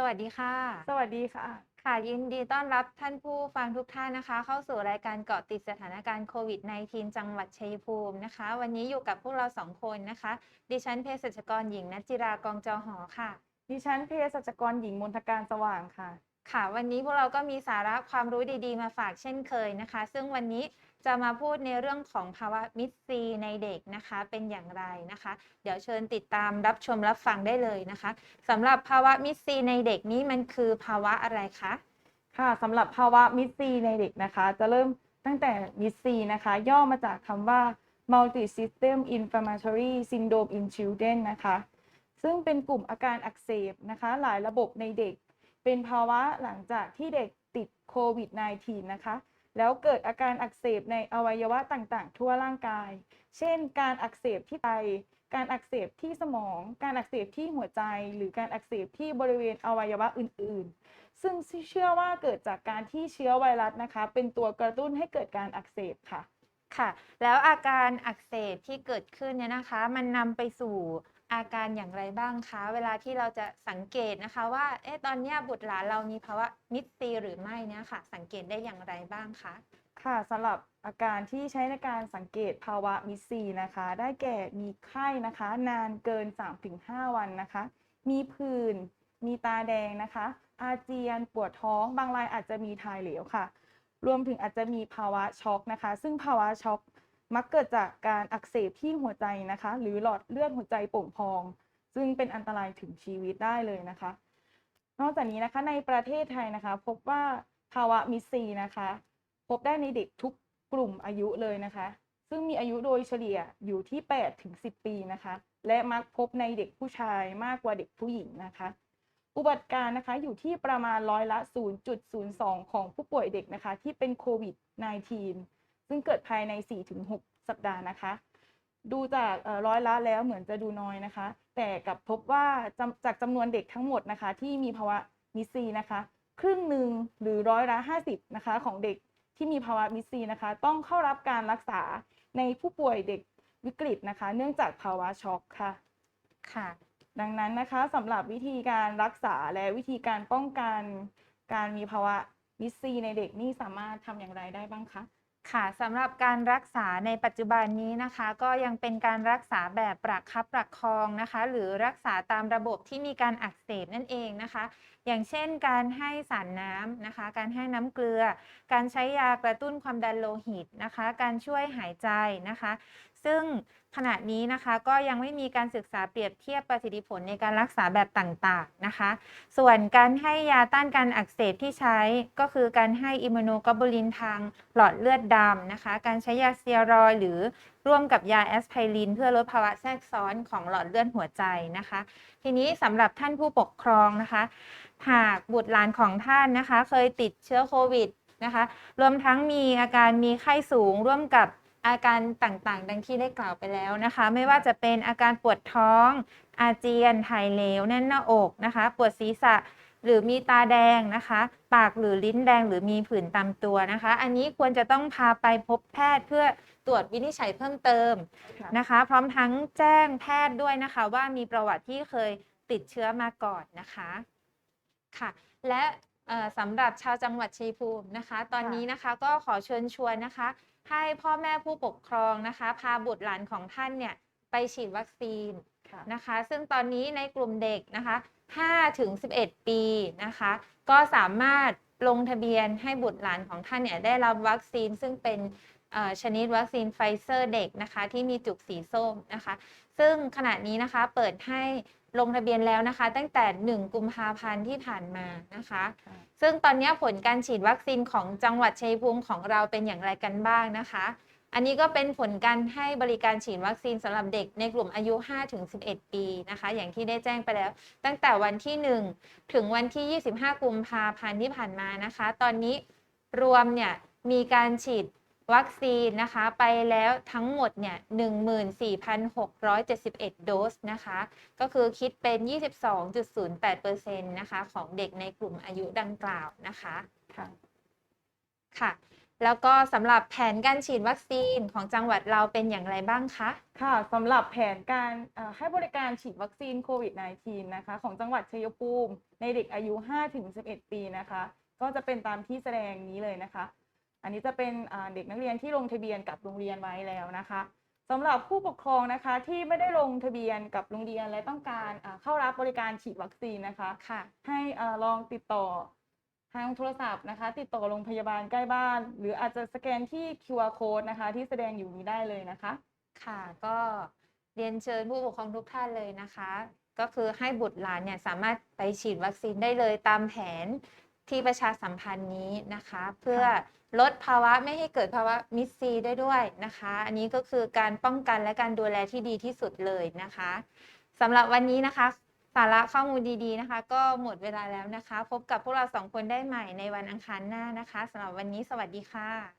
สวัสดีค่ะ สวัสดีค่ะ ค่ะยินดีต้อนรับท่านผู้ฟังทุกท่านนะคะ เข้าสู่รายการเกาะติดสถานการณ์โควิด -19 จังหวัดชัยภูมินะคะ วันนี้อยู่กับพวกเราสองคนนะคะ ดิฉันเภสัชกรหญิงนัจจิรากองจอหอค่ะ ดิฉันเภสัชกรหญิงมนทการสว่างค่ะ ค่ะ วันนี้พวกเราก็มีสาระความรู้ดีๆ มาฝากเช่นเคยนะคะ ซึ่งวันนี้จะมาพูดในเรื่องของภาวะมิดซีในเด็กนะคะเป็นอย่างไรนะคะ เดี๋ยวเชิญติดตามรับชมรับฟังได้เลยนะคะสำหรับภาวะมิดซีในเด็กนี้มันคือภาวะอะไรคะค่ะสำหรับภาวะมิดซีในเด็กนะคะ จะเริ่มตั้งแต่มิดซีนะคะ ย่อมาจากคำว่า multi system inflammatory syndrome in children นะคะ ซึ่งเป็นกลุ่มอาการอักเสบนะคะ หลายระบบในเด็ก เป็นภาวะหลังจากที่เด็กติดโควิด -19 นะคะ แล้วเกิดอาการอักเสบในอวัยวะต่างๆ ทั่วร่างกาย เช่น การอักเสบที่ไต การอักเสบที่สมอง การอักเสบที่หัวใจ หรือการอักเสบที่บริเวณอวัยวะอื่นๆ ซึ่งเชื่อว่าเกิดจากการที่เชื้อไวรัสนะคะ เป็นตัวกระตุ้นให้เกิดการอักเสบค่ะ ค่ะ แล้วอาการอักเสบที่เกิดขึ้นเนี่ยนะคะ มันนำไปสู่ อาการอย่างไรบ้างคะ เวลาที่เราจะสังเกตนะคะว่าเอ๊ะตอนเนี้ยบุตรหลานเรามีภาวะมิดซีหรือไม่เนี่ยค่ะ สังเกตได้อย่างไรบ้างคะค่ะสำหรับอาการที่ใช้ในการสังเกตภาวะมิดซีนะคะ ได้แก่มีไข้นะคะ นานเกิน 3-5 วันนะคะ มีผื่นมีตาแดงนะคะ อาเจียนปวดท้องบางรายอาจจะมีถ่ายเหลวค่ะ รวมถึงอาจจะมีภาวะช็อกนะคะ ซึ่งภาวะช็อก มักเกิดจากการอักเสบที่หัวใจนะคะ หรือหลอดเลือดหัวใจโป่งพอง ซึ่งเป็นอันตรายถึงชีวิตได้เลยนะคะ นอกจากนี้นะคะในประเทศไทยนะคะ พบว่าภาวะมิดซีนะคะ พบได้ในเด็กทุกกลุ่มอายุเลยนะคะ ซึ่งมีอายุโดยเฉลี่ยอยู่ที่8ถึง10 ปีนะคะ และมักพบในเด็กผู้ชายมากกว่าเด็กผู้หญิงนะคะ อุบัติการณ์นะคะอยู่ที่ประมาณร้อยละ 0.02 ของผู้ป่วยเด็กนะคะ ที่เป็นโควิด -19 ซึ่งเกิดภายใน 4-6 สัปดาห์นะคะ ดูจากเอ่อร้อยละแล้วเหมือนจะดูน้อยนะคะ แต่กลับพบว่าจำจากจำนวนเด็กทั้งหมดนะคะ ที่มีภาวะมิดซีนะคะ ครึ่งหนึ่งหรือร้อยละ 50 นะคะ ของเด็กที่มีภาวะมิดซีนะคะ ต้องเข้ารับการรักษาในผู้ป่วยเด็กวิกฤตนะคะ เนื่องจากภาวะช็อกค่ะค่ะ ดังนั้นนะคะสำหรับวิธีการรักษาและวิธีการป้องกันการมีภาวะมิดซีในเด็กนี่สามารถทำอย่างไรได้บ้างคะ ค่ะสำหรับการรักษาในปัจจุบันนี้นะคะ ก็ยังเป็นการรักษาแบบประคับประคองนะคะ หรือรักษาตามระบบที่มีการอักเสบนั่นเองนะคะ อย่างเช่น การให้สารน้ำนะคะ การให้น้ำเกลือ การใช้ยากระตุ้นความดันโลหิตนะคะ การช่วยหายใจนะคะ ซึ่งขณะนี้นะคะก็ยังไม่มีการศึกษาเปรียบเทียบประสิทธิผลในการรักษาแบบต่างๆนะคะ ส่วนการให้ยาต้านการอักเสบที่ใช้ก็คือการให้อิมมูโนกลบูลินทางหลอดเลือดดำนะคะ การใช้ยาสเตียรอยหรือร่วมกับยาแอสไพริน เพื่อลดภาวะแทรกซ้อนของหลอดเลือดหัวใจนะคะ ทีนี้สำหรับท่านผู้ปกครองนะคะ หากบุตรหลานของท่านนะคะ เคยติดเชื้อโควิดนะคะ รวมทั้งมีอาการมีไข้สูงร่วมกับ อาการต่างๆ ดังที่ได้กล่าวไปแล้วนะคะ ไม่ว่าจะเป็นอาการปวดท้อง อาเจียนถ่ายเหลวแน่นหน้าอกนะคะ ปวดศีรษะหรือมีตาแดงนะคะ ปากหรือลิ้นแดงหรือมีผื่นตามตัวนะคะ อันนี้ควรจะต้องพาไปพบแพทย์เพื่อตรวจวินิจฉัยเพิ่มเติมนะคะ พร้อมทั้งแจ้งแพทย์ด้วยนะคะ ว่ามีประวัติที่เคยติดเชื้อมาก่อนนะคะค่ะ และสำหรับชาวจังหวัดชัยภูมินะคะ ตอนนี้นะคะก็ขอเชิญชวนนะคะ ให้พ่อแม่ผู้ปกครองนะคะ พาบุตรหลานของท่านเนี่ยไปฉีดวัคซีนค่ะนะคะ ซึ่งตอนนี้ในกลุ่มเด็กนะคะ5ถึง11 ปีนะคะ ก็สามารถลงทะเบียนให้บุตรหลานของท่านเนี่ยได้รับวัคซีนซึ่งเป็นเอ่อชนิดวัคซีนไฟเซอร์เด็กนะคะ ที่มีจุกสีส้มนะคะ ซึ่งขณะนี้นะคะเปิดให้ลงทะเบียนแล้วนะคะ ตั้งแต่ 1 กุมภาพันธ์ที่ผ่านมานะคะค่ะซึ่งตอนนี้ผลการฉีดวัคซีนของจังหวัดชัยภูมิของเราเป็นอย่างไรกันบ้างนะคะ อันนี้ก็เป็นผลการให้บริการฉีดวัคซีนสำหรับเด็กในกลุ่มอายุ 5-11 ปีนะคะ อย่างที่ได้แจ้งไปแล้ว ตั้งแต่วันที่ 1 ถึงวันที่ 25 กุมภาพันธ์ที่ผ่านมานะคะ ตอนนี้รวมเนี่ยมีการฉีด วัคซีนนะคะไปแล้วทั้งหมดเนี่ย14,671 โดสนะคะ ก็คือคิดเป็น 22.08%นะคะของเด็กในกลุ่มอายุดังกล่าวนะคะค่ะค่ะแล้วก็สำหรับแผนการฉีดวัคซีนของจังหวัดเราเป็นอย่างไรบ้างคะ ค่ะสำหรับแผนการเอ่อให้บริการฉีดวัคซีนโควิด -19 นะคะ ของจังหวัดชัยภูมิในเด็กอายุ 5-11 ปีนะคะ ก็จะเป็นตามที่แสดงนี้เลยนะคะ อันนี้จะเป็นอ่าเด็กนักเรียนที่ลงทะเบียนกับโรงเรียนไว้แล้วนะคะสำหรับผู้ปกครองนะคะที่ไม่ได้ลงทะเบียนกับโรงเรียนและต้องการอ่าเข้ารับบริการฉีดวัคซีนนะคะค่ะให้อ่าลองติดต่อทางโทรศัพท์นะคะ ติดต่อโรงพยาบาลใกล้บ้าน หรืออาจจะสแกนที่ QR code นะคะ ที่แสดงอยู่นี้ได้เลยนะคะ ค่ะก็เรียนเชิญผู้ปกครองทุกท่านเลยนะคะ ก็คือให้บุตรหลานเนี่ยสามารถไปฉีดวัคซีนได้เลยตามแผน ที่ประชาสัมพันธ์นี้นะคะ เพื่อลดภาวะไม่ให้เกิดภาวะมิสซีได้ด้วยนะคะ อันนี้ก็คือการป้องกันและการดูแลที่ดีที่สุดเลยนะคะสำหรับวันนี้นะคะ สาระข้อมูลดีๆนะคะ ก็หมดเวลาแล้วนะคะ พบกับพวกเราสองคนได้ใหม่ในวันอังคารหน้านะคะสำหรับวันนี้สวัสดีค่ะ